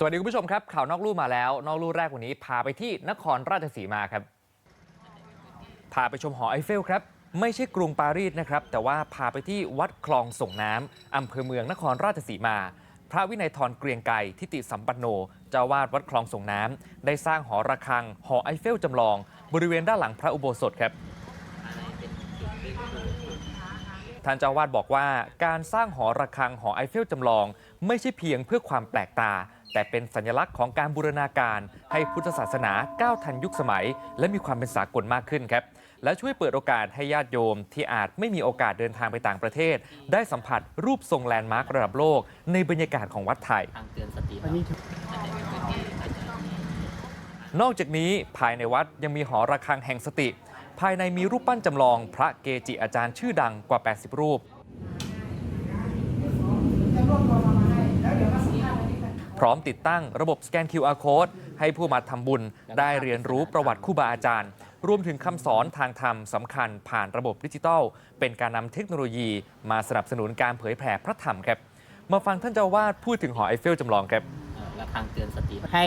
สวัสดีคุณผู้ชมครับ ข่าวนอกลู่มาแล้ว นอกลู่แรกวันนี้พาไปที่นครราชสีมาครับ พาไปชมหอไอเฟลครับ ไม่ใช่กรุงปารีสนะครับ แต่ว่าพาไปที่วัดคลองส่งน้ำอำเภอเมืองนครราชสีมา พระวินัยทรเกรียงไกรทิติสัมปันโนเจ้าวาดวัดคลองส่งน้ำได้สร้างหอระฆัง หอไอเฟลจำลอง บริเวณด้านหลังพระอุโบสถครับ ท่านเจ้าวาดบอกว่า การสร้างหอระฆังหอไอเฟลจำลอง ไม่ใช่เพียงเพื่อความแปลกตา แต่เป็นสัญลักษณ์ของการบูรณาการให้พุทธศาสนาก้าวทันยุคสมัย และมีความเป็นสากลมากขึ้นครับและช่วยเปิดโอกาสให้ญาติโยมที่อาจไม่มีโอกาสเดินทางไปต่างประเทศ ได้สัมผัสรูปทรงแลนด์มาร์กระดับโลก ในบรรยากาศของวัดไทยทางเตือนสติอันนี้นอกจากนี้ภายในวัดยังมีหอระฆังแห่งสติ ภายในมีรูปปั้นจำลองพระเกจิอาจารย์ชื่อดังกว่า 80 รูป พร้อมติดตั้งระบบสแกน QR code ให้ผู้มาทำบุญได้เรียนรู้ประวัติครูบาอาจารย์ รวมถึงคำสอนทางธรรมสำคัญผ่านระบบดิจิทัล เป็นการนำเทคโนโลยีมาสนับสนุนการเผยแผ่พระธรรมครับ มาฟังท่านเจ้าวาดพูดถึงหอไอเฟลจำลองครับ ทางเตือนสติ ให้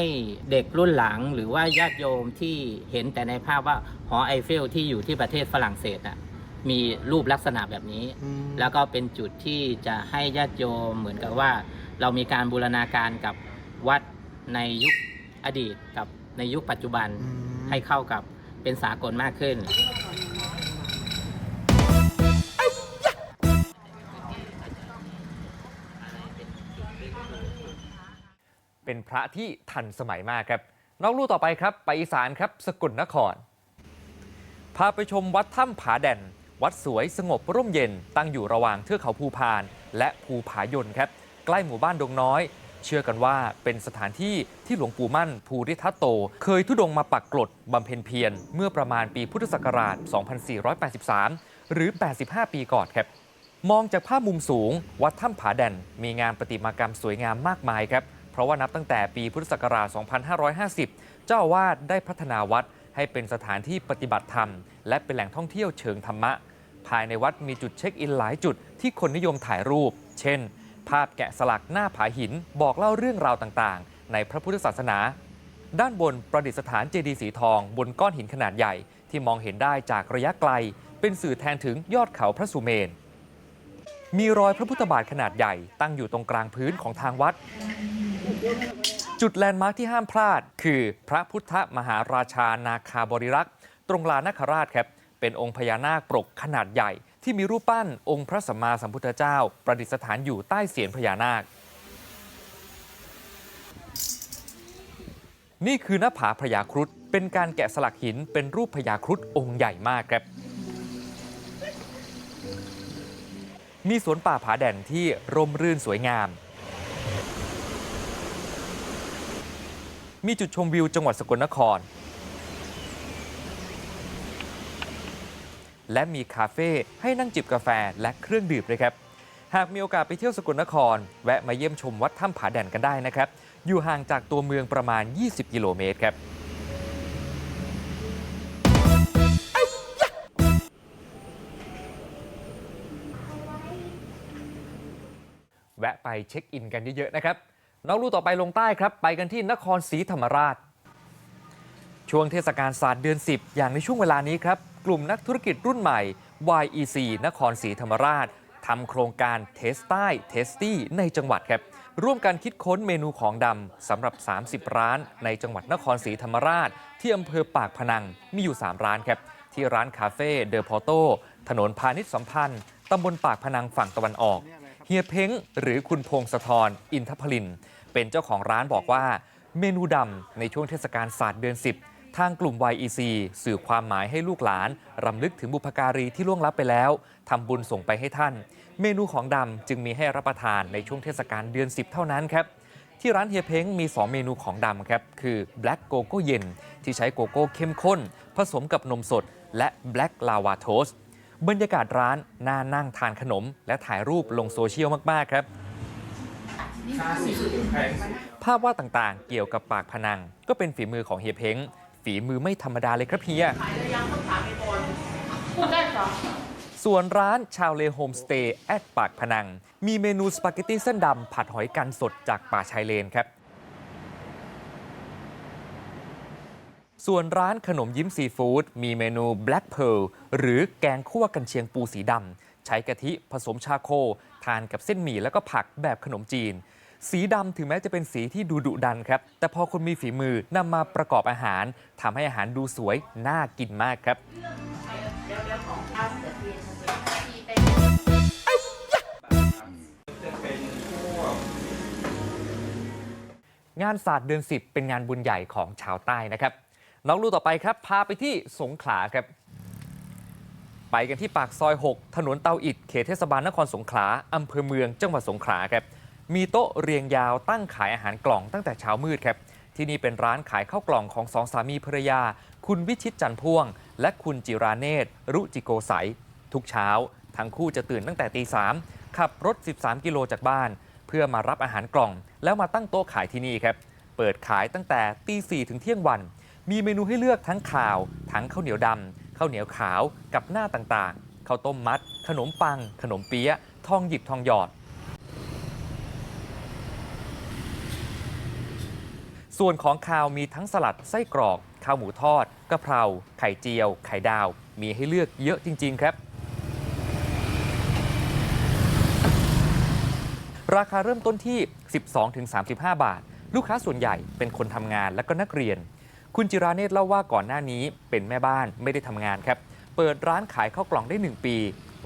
เด็กรุ่นหลังหรือว่าญาติโยมที่เห็นแต่ในภาพว่าหอไอเฟลที่อยู่ที่ประเทศฝรั่งเศสน่ะมีรูปลักษณะแบบนี้ อืม แล้วก็เป็นจุดที่จะให้ญาติโยมเหมือนกับว่า เรามีการบูรณาการกับวัดในยุคอดีตกับในยุคปัจจุบันอืมให้เข้ากับเป็นสากลมากขึ้น พระที่ทันสมัยมากครับนอกลู่ต่อไปครับไปอีสานครับสกลนคร พาไปชมวัดถ้ำผาแด่น วัดสวยสงบร่มเย็น ตั้งอยู่ระหว่างเทือกเขาภูพาน และภูผายนครับ ใกล้หมู่บ้านดงน้อย เชื่อกันว่าเป็นสถานที่ที่หลวงปู่มั่น ภูริทัตโต เคยทุดงมาปักกลดบำเพ็ญเพียรเมื่อประมาณปีพุทธศักราช 2483 หรือ 85 ปีก่อนครับมองจากภาพมุมสูง วัดถ้ำผาแด่นมีงานประติมากรรมสวยงามมากมายครับ เพราะว่านับตั้งแต่ปีพุทธศักราช 2550 เจ้าอาวาสได้พัฒนาวัดให้เป็นสถานที่ปฏิบัติธรรม และเป็นแหล่งท่องเที่ยวเชิงธรรมะ ภายในวัดมีจุดเช็คอินหลายจุดที่คนนิยมถ่ายรูป เช่น ภาพแกะสลักหน้าผาหินบอกเล่าเรื่องราวต่างๆ ในพระพุทธศาสนา ด้านบนประดิษฐานเจดีย์สีทอง บนก้อนหินขนาดใหญ่ ที่มองเห็นได้จากระยะไกล เป็นสื่อแทนถึงยอดเขาพระสุเมน มีรอยพระพุทธบาทขนาดใหญ่ ตั้งอยู่ตรงกลางพื้นของทางวัด จุดแลนด์มาร์คที่ห้ามพลาด คือพระพุทธมหาราชานาคาบริรักษ์ ตรงลานนาคราชครับ เป็นองค์พญานาคปรกขนาดใหญ่ ที่มีรูปปั้นองค์พระสัมมาสัมพุทธเจ้า ประดิษฐานอยู่ใต้เสียนพญานาค นี่คือหน้าผาพญาครุฑเป็นการแกะสลักหินเป็นรูปพญาครุฑองค์ใหญ่มากครับมีสวนป่าผาแด่นที่ร่มรื่นสวยงาม มีจุดชมวิวจังหวัดสกลนคร และมีคาเฟ่ให้นั่งจิบกาแฟและเครื่องดื่มด้วยครับ หากมีโอกาสไปเที่ยวสกลนคร แวะมาเยี่ยมชมวัดถ้ำผาแด่นกันได้นะครับ อยู่ห่างจากตัวเมืองประมาณ 20 กิโลเมตรครับแวะไปเช็คอินกันเยอะๆนะครับ นอกลู่ต่อไปลงใต้ครับ ไปกันที่นครศรีธรรมราช ช่วงเทศกาลศาสตร์เดือน 10 อย่างในช่วงเวลานี้ครับ กลุ่มนักธุรกิจรุ่นใหม่ YEC นครศรีธรรมราชทำโครงการเทสใต้เทสตี้ในจังหวัดครับ ร่วมกันคิดค้นเมนูของดำสำหรับ 30 ร้าน ในจังหวัดนครศรีธรรมราช ที่อำเภอปากพนังมีอยู่ 3 ร้านครับ ที่ร้านคาเฟ่เดอพอโตถนนพาณิชย์สัมพันธ์ตำบลปากพนังฝั่งตะวันออก ฮียเพ้งหรือคุณพงศธรอินทพลิน เป็นเจ้าของร้านบอกว่า เมนูดำในช่วงเทศกาลศาสตร์เดือน 10 ทางกลุ่ม YEC สื่อความหมายให้ลูกหลาน รำลึกถึงบุพการีที่ล่วงลับไปแล้วทำบุญส่งไปให้ท่าน เมนูของดำจึงมีให้รับประทานในช่วงเทศกาลเดือน 10 เท่านั้นครับที่ร้านเฮียเพ้งมี 2 เมนูของดำครับ คือ Black g o g o เย็น ที่ใช้โกโก้เข้มข้น ผสมกับนมสด และ Black Lava Toast บรรยากาศร้านน่านั่งทานขนม และถ่ายรูปลงโซเชียลมาก ๆ ครับ ภาพวาดต่างๆ เกี่ยวกับปากพนัง ก็เป็นฝีมือของเฮียเพ้ง ฝีมือไม่ธรรมดาเลยครับเฮีย ส่วนร้านชาวเลโฮมสเตย์แอดปากพนัง มีเมนูสปาเกตตี้เส้นดำผัดหอยกันสดจากป่าชายเลนครับ ส่วนร้านขนมยิ้มซีฟู้ดมีเมนู Black Pearl หรือแกงคั่วกันเชียงปูสีดำ ใช้กะทิผสมชาโค ทานกับเส้นหมี่แล้วก็ผักแบบขนมจีน สีดำถึงแม้จะเป็นสีที่ดูดุดันครับ แต่พอคนมีฝีมือนำมาประกอบอาหารทำให้อาหารดูสวย น่ากินมากครับงานศาสตร์เดือน 10 เป็นงานบุญใหญ่ของชาวใต้นะครับ น้องลูกต่อไปครับ พาไปที่สงขลาครับ ไปกันที่ปากซอย 6 ถนนเตาอิดเขตเทศบาลนครสงขลาอำเภอเมืองจังหวัดสงขลาครับ มีโต๊ะเรียงยาวตั้งขายอาหารกล่องตั้งแต่เช้ามืดครับ ที่นี่เป็นร้านขายข้าวกล่องของสองสามีภรรยา คุณวิชิตจันพ่วง และคุณจิราเนตรรุจิโกไสยทุกเช้า ทั้งคู่จะตื่นตั้งแต่ตีสามขับรถ 13 กิโลจากบ้าน เพื่อมารับอาหารกล่อง แล้วมาตั้งโต๊ะขายที่นี่ครับ เปิดขายตั้งแต่ตีสี่ถึงเที่ยงวัน มีเมนูให้เลือกทั้งข่าวทั้งข้าวเหนียวดำข้าวเหนียวขาวกับหน้าต่างๆข้าวต้มมัด ขนมปัง ขนมเปี๊ยะทองหยิบทองหยอด ส่วนของคาวมีทั้งสลัดไส้กรอกข้าวหมูทอดกะเพราไข่เจียว ไข่ดาว มีให้เลือกเยอะจริง ๆ ครับ ราคาเริ่มต้นที่ 12-35 บาท ลูกค้าส่วนใหญ่เป็นคนทำงานและก็นักเรียน คุณจิราเนตรเล่าว่าก่อนหน้านี้เป็นแม่บ้านไม่ได้ทำงานครับ เปิดร้านขายข้าวกล่องได้ 1 ปี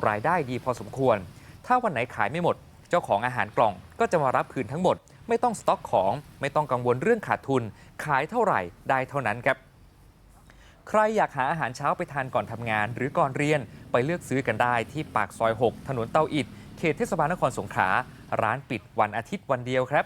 รายได้ดีพอสมควร ถ้าวันไหนขายไม่หมด เจ้าของอาหารกล่องก็จะมารับคืนทั้งหมด ไม่ต้องสต็อกของ ไม่ต้องกังวลเรื่องขาดทุน ขายเท่าไหร่ได้เท่านั้นครับ ใครอยากหาอาหารเช้าไปทานก่อนทำงาน หรือก่อนเรียนไปเลือกซื้อกันได้ที่ปากซอย 6 ถนนเตาอิดเขตเทศบาลนครสงขลาร้านปิดวันอาทิตย์วันเดียวครับ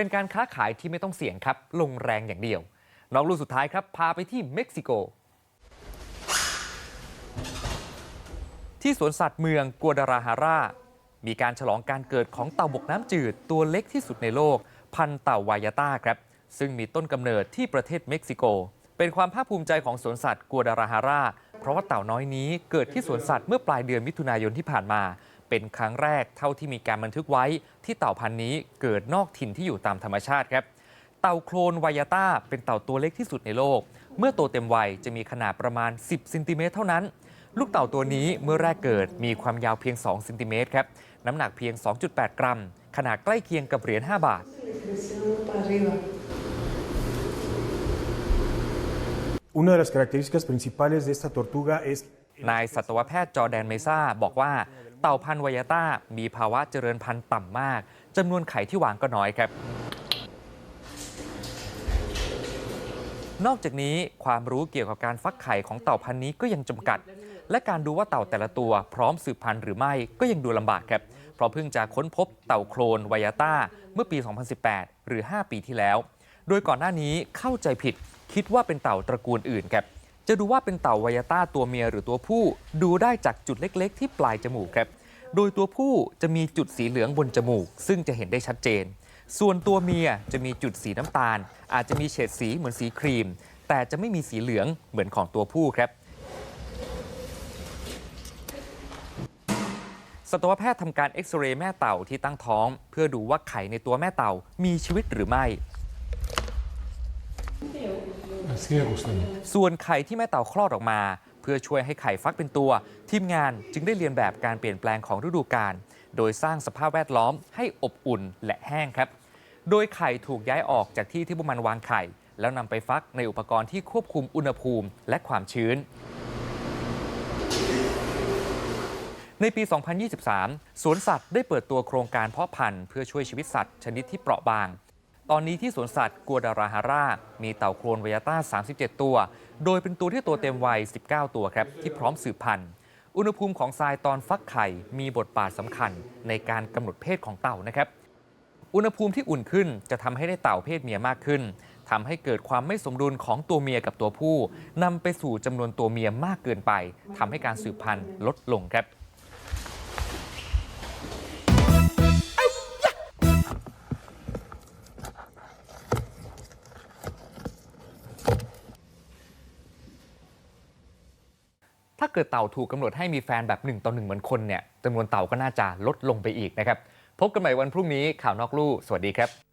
เป็นการค้าขายที่ไม่ต้องเสี่ยงครับ ลงแรงอย่างเดียว น้องลูกสุดท้ายครับ พาไปที่เม็กซิโก ที่สวนสัตว์เมืองกัวดาราฮารา มีการฉลองการเกิดของเต่าบกน้ำจืดตัวเล็กที่สุดในโลก พันเต่าวายาต้าครับ ซึ่งมีต้นกำเนิดที่ประเทศเม็กซิโก เป็นความภาคภูมิใจของสวนสัตว์กัวดาราฮารา เพราะว่าเต่าน้อยนี้เกิดที่สวนสัตว์เมื่อปลายเดือนมิถุนายนที่ผ่านมา เป็นครั้งแรกเท่าที่มีการบันทึกไว้ที่เต่าพันธุ์นี้เกิดนอกถิ่นที่อยู่ตามธรรมชาติครับ เต่าโคลนวายาต้าเป็นเต่าตัวเล็กที่สุดในโลก เมื่อโตเต็มวัยจะมีขนาดประมาณ 10ซนติเมตรเท่านั้น ลูกเต่าตัวนี้เมื่อแรกเกิดมีความยาวเพียง2ซนติเมตรครับ น้ำหนักเพียง 2.8 กรัม ขนาดใกล้เคียงกับเหรียญ5บาท Creciendo para arriba. Una de las características principales de esta tortuga es นายสัตวแพทย์จอร์แดนเมซ่าบอกว่า เต่าพันธุ์วายาต้า มีภาวะเจริญพันธุ์ต่ำมากจำนวนไข่ที่วางก็น้อยครับนอกจากนี้ความรู้เกี่ยวกับการฟักไข่ของเต่าพันธุ์นี้ก็ยังจำกัด และการดูว่าเต่าแต่ละตัวพร้อมสืบพันธุ์หรือไม่ก็ยังดูลำบากครับ เพราะเพิ่งจะค้นพบเต่าโคลนวายาต้า เมื่อปี 2018 หรือ 5 ปีที่แล้ว โดยก่อนหน้านี้เข้าใจผิดคิดว่าเป็นเต่าตระกูลอื่นครับ จะดูว่าเป็นเต่าวายาต้าตัวเมียหรือตัวผู้ ดูได้จากจุดเล็กๆ ที่ปลายจมูกครับ โดยตัวผู้จะมีจุดสีเหลืองบนจมูก ซึ่งจะเห็นได้ชัดเจน ส่วนตัวเมียจะมีจุดสีน้ำตาล อาจจะมีเฉดสีเหมือนสีครีม แต่จะไม่มีสีเหลืองเหมือนของตัวผู้ครับสัตวแพทย์ทำการเอ็กซเรย์แม่เต่าที่ตั้งท้อง เพื่อดูว่าไข่ในตัวแม่เต่ามีชีวิตหรือไม่ ส่วนไข่ที่แม่เต่าคลอดออกมา เพื่อช่วยให้ไข่ฟักเป็นตัว ทีมงานจึงได้เรียนแบบการเปลี่ยนแปลงของฤดูกาลโดยสร้างสภาพแวดล้อมให้อบอุ่นและแห้งครับ โดยไข่ถูกย้ายออกจากที่ที่พวกมันวางไข่ แล้วนำไปฟักในอุปกรณ์ที่ควบคุมอุณหภูมิและความชื้น ในปี 2023 สวนสัตว์ได้เปิดตัวโครงการเพาะพันธุ์เพื่อช่วยชีวิตสัตว์ชนิดที่เปราะบาง ตอนนี้ที่สวนสัตว์กัวดาราฮารามีเต่าโครนเวายต้า 37 ตัว โดยเป็นตัวที่โตเต็มวัย 19 ตัวครับ ที่พร้อมสืบพันธุ์ อุณหภูมิของทรายตอนฟักไข่ มีบทบาทสำคัญในการกำหนดเพศของเต่านะครับ อุณหภูมิที่อุ่นขึ้นจะทำให้ได้เต่าเพศเมียมากขึ้นทำให้เกิดความไม่สมดุลของตัวเมียกับตัวผู้นำไปสู่จำนวนตัวเมียมากเกินไปทำให้การสืบพันธุ์ลดลงครับ เกิดเต่าถูกกำหนดให้มีแฟนแบบ1ต่อ1เหมือนคนเนี่ยจำนวนเต่าก็น่าจะลดลงไปอีกนะครับ พบกันใหม่วันพรุ่งนี้ข่าวนอกลู่ สวัสดีครับ